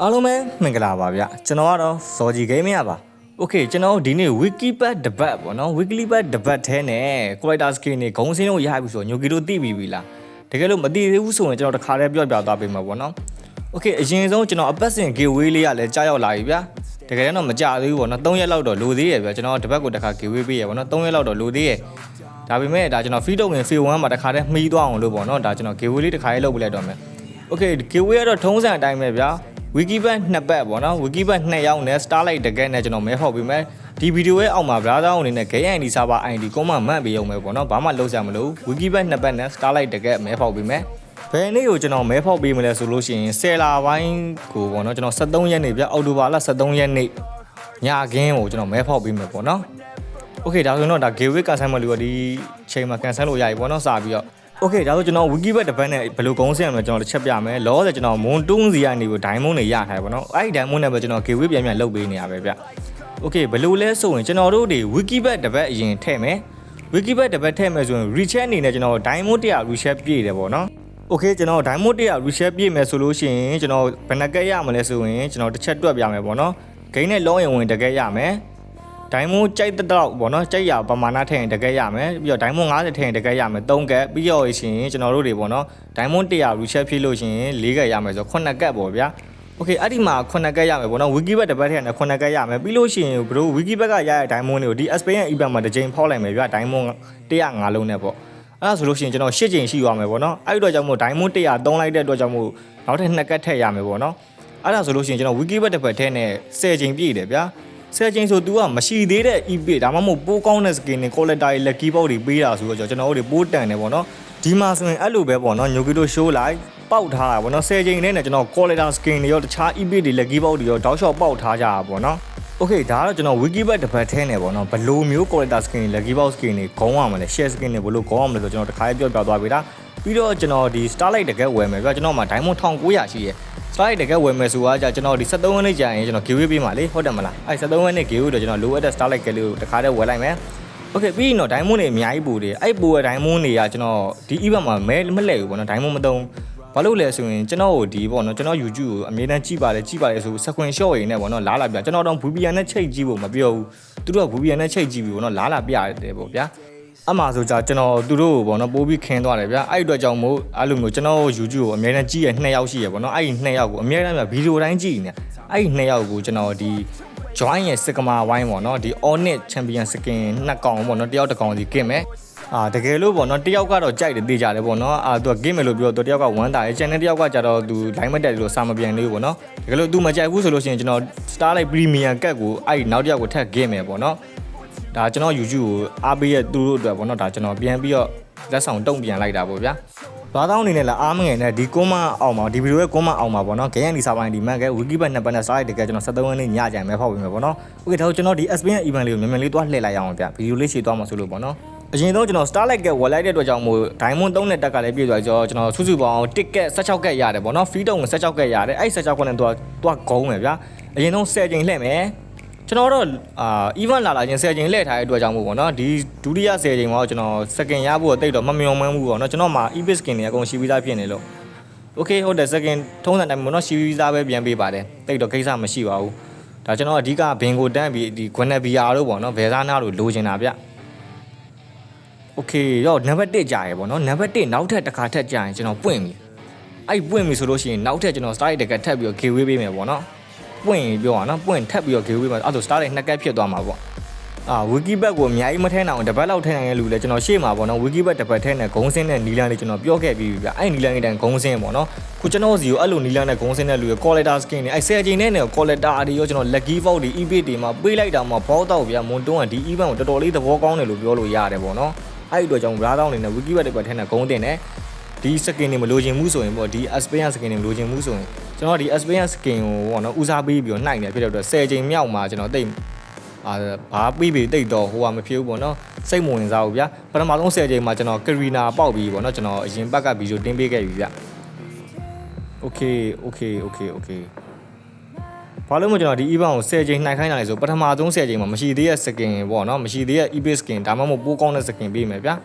အားလုံးပဲမင်္ဂလာပါဗျကျွန်တော်ကတော့ဇော်ဂျီဂိမ်းမရပါโอเคကျွန်တော်ဒီနေ့ Wikipad တပတ်ပေါ့နော် Wikipad တပတ်ထဲနဲ့ character skin တွေဂုံစင်းတို့ရပြီဆိုတော့ညိုကီတို့သိပြီပြီလားတကယ်လို့မသိသေးဘူးဆိုရင်ကျွန်တော်တစ်ခါတည်းပြောပြသွားပေးမှာပေါ့နော်โอเคအရင်ဆုံးကျွန်တော်အပတ်စဉ် giveaway လေးကလည်းကြားရောက်လာပြီဗျတကယ်တော့မကြသေးဘူးပေါ့နော်3ရက်လောက်တော့လိုသေးရဲ့ဗျကျွန်တော်တပတ်ကိုတစ်ခါ giveaway ပေးရပေါ့နော်3ရက်လောက်တော့လိုသေးရဲ့ဒါပေမဲ့ဒါကျွန်တော် free တော့ဝင် free 1မှာတစ်ခါတည်းမှီးသွားအောင်လို့ပေါ့နော်ဒါကျွန်တော် giveaway လေးတစ်ခါလေးလုပ်ပြလိုက်တော့မယ် โอเค giveaway ကတော့ထုံးစံအတိုင်းပဲဗျာ Wikibet နှစ်ပတ်ပေါ့နော် Wikibet နှစ်ယောက်နဲ့ Starlight တကယ်နဲ့ကျွန်တော်မဲဖောက်ပေးမယ်ဒီဗီဒီယိုရဲ့အောက်မှာ browser အနေနဲ့ game ID server ID ကိုမှမှတ်ပေးအောင်မယ်ပေါ့နော်ဘာမှလုပ်စရာမလို Wikibet နှစ်ပတ်နဲ့ Starlight တကယ်မဲဖောက်ပေးမယ်ဘယ်နေ့ကိုကျွန်တော်မဲဖောက်ပေးမလဲဆိုလို့ရှိရင်10လပိုင်းကိုပေါ့နော်ကျွန်တော်73ရက်နေ့ဗျအောက်တိုဘာလ73ရက်နေ့ညခင်းကိုကျွန်တော်မဲဖောက်ပေးမယ်ပေါ့နော်โอเคဒါဆိုရင်တော့ဒါ giveaway cancel မလို့ဒီချိန်မှာ cancel လို့ရပြီပေါ့နော်စပြီးတော့ โอเคဒါဆိုကျွန်တော် Wikibet တစ်ပတ်နဲ့ဘယ်လိုကုန်းစင်ရမလဲကျွန်တော်တစ်ချက်ပြမယ်လောဆယ်ကျွန်တော်မွန်တွန်းစီကနေပြီး diamond တွေရထားတယ်ပေါ့နော်အဲ့ဒီ diamond နဲ့ပဲကျွန်တော် giveaway ပြန်ပြန်လုပ်ပေးနေရပဲဗျโอเคဘယ်လိုလဲဆိုရင်ကျွန်တော်တို့တွေ Wikibet တစ်ပတ်အရင်ထည့်မယ် Wikibet တစ်ပတ်ထည့်မယ်ဆိုရင် recheck အနေနဲ့ကျွန်တော် diamond 100 recheck ပြည့်တယ်ပေါ့နော်โอเคကျွန်တော် diamond 100 recheck ပြည့်မယ်ဆိုလို့ရှိရင်ကျွန်တော်ဘယ်နှကက်ရမလဲဆိုရင်ကျွန်တော်တစ်ချက်တွက်ပြမယ်ပေါ့နော်ဂိမ်းနဲ့လောရင်ဝင်တကက်ရမယ် ဒိုင်မွန်ကြိုက်တဲ့တော့ဗောနော်ကြိုက်ရပမာဏထည့်ရင်တကယ်ရမယ်ပြီးတော့ဒိုင်မွန်90ထည့်ရင်တကယ်ရမယ်3ကက်ပြီးတော့ရှင်ကျွန်တော်တို့တွေဗောနော်ဒိုင်မွန်100 recheck ဖြည့်လို့ရှင်4ကက်ရမယ်ဆို9ကက်ပေါ့ဗျာโอเคအဲ့ဒီမှာ9ကက်ရမယ်ဗောနော် wikibet တစ်ပတ်ထည့်ရင်9ကက်ရမယ်ပြီးလို့ရှင်ဘရို wikibet ကရတဲ့ဒိုင်မွန်တွေကိုဒီ Spain ရဲ့ event မှာတစ်ချိန်ဖောက်လိုက်မယ်ဗျာဒိုင်မွန်105လုံးနဲ့ပေါ့အဲ့ဒါဆိုလို့ရှိရင်ကျွန်တော်၈ချိန်ရှိသွားမယ်ပေါ့နော်အဲ့ဒီတော့ကြောင့်မို့ဒိုင်မွန်100သုံးလိုက်တဲ့အတွက်ကြောင့်မို့နောက်ထပ်2ကက်ထည့်ရမယ်ပေါ့နော်အဲ့ဒါဆိုလို့ရှိရင်ကျွန်တော် wikibet တစ်ပတ်ထဲနဲ့10ချိန်ပြည့်တယ်ဗျာ ဆယ်ချင်းဆို तू ကမရှိသေးတဲ့ EP ဒါမှမဟုတ်ပိုးကောင်းတဲ့ skin တွေ collector တွေ lucky box တွေပေးတာဆိုတော့ကျွန်တော်တို့တွေပိုးတန်တယ်ပေါ့နော်ဒီမှာဆိုရင်အဲ့လိုပဲပေါ့နော်ညိုကီတို show လိုက်ပေါက်ထားတာပေါ့နော်ဆယ်ချင်းနဲ့ကျွန်တော် collector skin တွေရောတခြား EP တွေ lucky box တွေရောတောက်လျှောက်ပေါက်ထားကြတာပေါ့နော် Okay ဒါကတော့ကျွန်တော် Wikibet တစ်ပတ်ထဲနေပေါ့နော်ဘယ်လိုမျိုး collector skin တွေ lucky box skin တွေခေါင်းရမလဲ share skin တွေဘယ်လိုခေါင်းရမလဲဆိုကျွန်တော်တခါပြောပြသွားပြီလားပြီးတော့ကျွန်တော်ဒီ starlight တကယ်ဝယ်မယ်ပြကျွန်တော်မှာ diamond 1900ရှိရဲ့ starlight တကယ်ဝယ်မယ်ဆိုတာじゃကျွန်တော်ဒီ73ရက်နေ့ကြာရင်ကျွန်တော် giveaway ပေးမှာလေဟုတ်တယ်မလားအဲ73ရက်နေ့ giveaway တော့ကျွန်တော်လိုအပ်တဲ့ starlight ကလေးကိုတခါတည်းဝယ်လိုက်မယ် Okay ပြီးရင်တော့ diamond တွေအများကြီးပို့တယ်အဲ့ပို့တဲ့ diamond တွေကကျွန်တော်ဒီ event မှာမဲမလဲဘူးပေါ့နော် diamond မသုံးဘာလို့လဲဆိုရင်ကျွန်တော်ကိုဒီပေါ့နော်ကျွန်တော် YouTube ကိုအမြဲတမ်းကြည့်ပါတယ်ကြည့်ပါတယ်ဆိုစကွင်ရှော့ရင်းနဲ့ပေါ့နော်လားလာပြကျွန်တော်တော့ VPN နဲ့ချိတ်ကြည့်ဖို့မပြောဘူးသူတို့က VPN နဲ့ချိတ်ကြည့်ပြီးပေါ့နော်လားလာပြရတယ်ပေါ့ဗျာ အမှဆိုကြကျွန်တော်သူတို့ကိုပေါ့နော်ပိုးပြီးခင်းသွားတယ်ဗျာအဲ့ဒီအတွက်ကြောင့်မို့အဲ့လိုမျိုးကျွန်တော် YouTube ကိုအမြဲတမ်းကြည့်ရနှစ်ယောက်ရှိရပေါ့နော်အဲ့ဒီနှစ်ယောက်ကိုအမြဲတမ်းဗီဒီယိုတိုင်းကြည့်နေအဲ့ဒီနှစ်ယောက်ကိုကျွန်တော်ဒီ join ရဲ့စကမာဝိုင်းပေါ့နော်ဒီ Onyx Champion Skin နှစ်ကောင်ပေါ့နော်တယောက်တစ်ကောင်စီကင်မယ်အာတကယ်လို့ပေါ့နော်တယောက်ကတော့ကြိုက်တယ်သိကြတယ်ပေါ့နော်အာသူက game မယ်လို့ပြောတော့တယောက်ကဝမ်းတာရဲ့ channel တယောက်ကကြတော့သူ line မတက်လို့စာမပြန်သေးဘူးပေါ့နော်တကယ်လို့ तू မကြိုက်ဘူးဆိုလို့ရှိရင်ကျွန်တော် Starlight Premium ကတ်ကိုအဲ့ဒီနောက်တစ်ယောက်ကိုထပ် game မယ်ပေါ့နော် ဒါကျွန်တော် YouTube ကိုအားပေးရသူတို့အတွက်ပေါ့နော်ဒါကျွန်တော်ပြန်ပြီးတော့လက်ဆောင်တုံ့ပြန်လိုက်တာပေါ့ဗျာဘာတောင်းအနေနဲ့လားအားမငယ်နဲ့ဒီကွန်မအောင်ပါဒီဗီဒီယိုရဲ့ကွန်မအောင်ပါပေါ့နော်ဂိမ်းရန်ဒီစာပိုင်းဒီမန်ကဲ Wikibet နှစ်ပတ်နဲ့စာရိုက်တကယ်ကျွန်တော်73ရက်နေ့ညကြိုင်မဲဖောက်ပေးမယ်ပေါ့နော်โอเคဒါဆိုကျွန်တော်ဒီ SPN event လေးကိုမြန်မြန်လေးတွားလှည့်လိုက်ရအောင်ဗျဗီဒီယိုလေးရှေ့သွားမှာဆိုလို့ပေါ့နော်အရင်ဆုံးကျွန်တော် Starlight ကဝယ်လိုက်တဲ့အတွက်ကြောင့်မို့ Diamond 3နဲ့တက်ကလည်းပြည့်သွားကြတော့ကျွန်တော်စုစုပေါင်း ticket 16ကက်ရတယ်ပေါ့နော် free တုံး16ကက်ရတယ်အဲ့16ကက်နဲ့တော့တော့ဂုံးမယ်ဗျာအရင်ဆုံး10ချိန်လှည့်မယ် ကျွန်တော်တော့အာ event လာလာချင်း10ချိန်လှည့်ထားတဲ့အတွက်ကြောင့်မို့ပေါ့နော်ဒီဒုတိယ10ချိန်မှာတော့ကျွန်တော် second ရဖို့တိတ်တော့မမျောမှန်းဘူးပေါ့နော်ကျွန်တော်မှာ EPIC skin တွေအကုန်ရှိပြီးသားဖြစ်နေလို့ Okay ဟုတ်တယ် second ထုံးစံတိုင်းပေါ့နော်ရှိပြီးသားပဲပြန်ပေးပါတယ်တိတ်တော့ကိစ္စမရှိပါဘူးဒါကျွန်တော်အဓိကဘင်ကိုတန်းပြီးဒီ Guinevere တို့ပေါ့နော်ဗယ်ဇာနာတို့လိုချင်တာဗျ โอเคတော့နံပါတ်1ကြာရယ်ပေါ့နော်နံပါတ်1နောက်ထပ်တစ်ခါထပ်ကြာရင်ကျွန်တော်ပွင့်ပြီအဲ့ပွင့်ပြီဆိုလို့ရှိရင်နောက်ထပ်ကျွန်တော် start တကထပ်ပြီးတော့ giveaway ပေးမယ်ပေါ့နော် ပွင့်ရင်ပြောရနော်ပွင့်ထပ်ပြီးတော့ giveaway ပေးမယ်အဲ့ဒါ start နှစ်ကက်ဖြစ်သွားမှာပေါ့အာ wikibet ကိုအများကြီးမထဲနိုင်အောင်တပတ်လောက်ထဲနိုင်တဲ့လူလဲကျွန်တော်ရှေ့မှာပေါ့နော် wikibet တပတ်ထဲနဲ့ဂုံးစင်းတဲ့နီလန်လေးကျွန်တော်ပြောခဲ့ပြီးပြီဗျအဲ့နီလန်လေးတန်ဂုံးစင်းပေါ့နော်ခုကျွန်တော်စီကိုအဲ့လိုနီလန်နဲ့ဂုံးစင်းတဲ့လူရဲ့ collector skin တွေအဲ့ဆယ်ချိန်နဲ့နဲ့ collector တွေရောကျွန်တော် lucky box တွေ ebay တွေမှာပေးလိုက်တာမှာဘောတော့ဗျမွန်တွန်းကဒီ event ကိုတော်တော်လေးသဘောကောင်းတယ်လို့ပြောလို့ရတယ်ပေါ့နော်အဲ့ဒီတော့ကြောင့် browser အနေနဲ့ wiki ဘက်တစ်ပတ်ထဲနဲ့ဂုံးတင်တယ် ဒီ skin တွေမလိုချင်ဘူးဆိုရင်ပေါ့ဒီ Aspian skin တွေမလိုချင်ဘူးဆိုရင်ကျွန်တော်ဒီ Aspian skin ကိုပေါ့နော်ဦးစားပေးပြီးတော့နှိုက်နေဖြစ်တဲ့အတွက်10ချိန်မြောက်မှာကျွန်တော်တိတ်အာဘာပြီးပြီးတိတ်တော့ဟိုကမဖြစ်ဘူးပေါ့နော်စိတ်မဝင်စားဘူးဗျာပထမဆုံး10ချိန်မှာကျွန်တော် Karina ပေါက်ပြီးပေါ့နော်ကျွန်တော်အရင်ဘက်ကဗီဒီယိုတင်ပေးခဲ့ပြီဗျ Okay okay okay okay ဘာလို့မကျွန်တော်ဒီ event ကို10ချိန်နှိုက်ခိုင်းတာလဲဆိုပထမဆုံး10ချိန်မှာမရှိသေးတဲ့ skin ပေါ့နော်မရှိသေးတဲ့ eBay skin ဒါမှမဟုတ်ပိုးကောင်းတဲ့ skin ပေးမယ်ဗျာ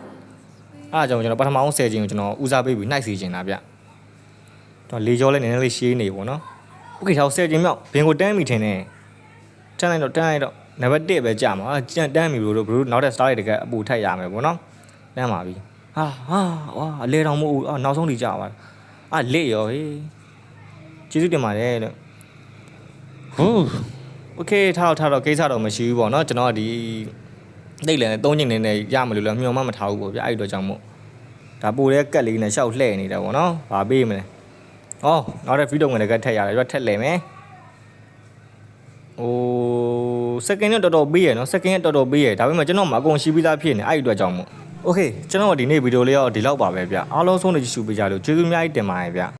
အဲ့ဒါကြောင့်ကျွန်တော်ပထမဆုံး10ချိန်ကိုကျွန်တော်ဦးစားပေးပြီးနှိုက်စီချင်တာဗျတော့လေကြောလဲနည်းနည်းလေးရှေးနေပေါ့နော် โอเคထား10ချိန်မြောက်ဘင်ကိုတန်းမိထင်တယ်တန်းလိုက်တော့တန်းလိုက်တော့နံပါတ်1ပဲကြာမှာကျန်တန်းမိလို့တို့ဘလို့နောက်တဲ့ star တွေတကအပူထက်ရမယ်ပေါ့နော်တန်းပါပြီဟာဟာဝါအလေတော်မို့အာနောက်ဆုံးထိကြာပါအာလက်ရောဟေးကျေးဇူးတင်ပါတယ်လို့ဟူးโอเคထားတော့ထားတော့ကိစ္စတော့မရှိဘူးပေါ့နော်ကျွန်တော်ကဒီ တိတ်လည်း၃ချိန်နေနဲ့ရမလို့လည်းမျှော်မှမထားဘူးပေါ့ဗျအဲ့ဒီတော့ကြောင့်မို့ဒါပိုတဲ့ကက်လေးနဲ့ရှောက်လှဲ့နေတာပေါ့နော်ဗာပေးမလဲ။အော်နောက်တဲ့ဗီဒီယိုငွေလည်းထက်ရတယ်ရွက်ထက်လဲမယ်။ဟိုစက္ကန့်တော့တော်တော်ပေးရနော်စက္ကန့်ကတော်တော်ပေးရဒါပေမဲ့ကျွန်တော်မအကုန်ရှိပြီးသားဖြစ်နေအဲ့ဒီအတွက်ကြောင့်မို့။ Okay ကျွန်တော်ဒီနေ့ဗီဒီယိုလေးတော့ဒီလောက်ပါပဲဗျ။အားလုံးဆုံးနေကြည့်ရှုပေးကြလို့ကျေးဇူးအများကြီးတင်ပါတယ်ဗျ။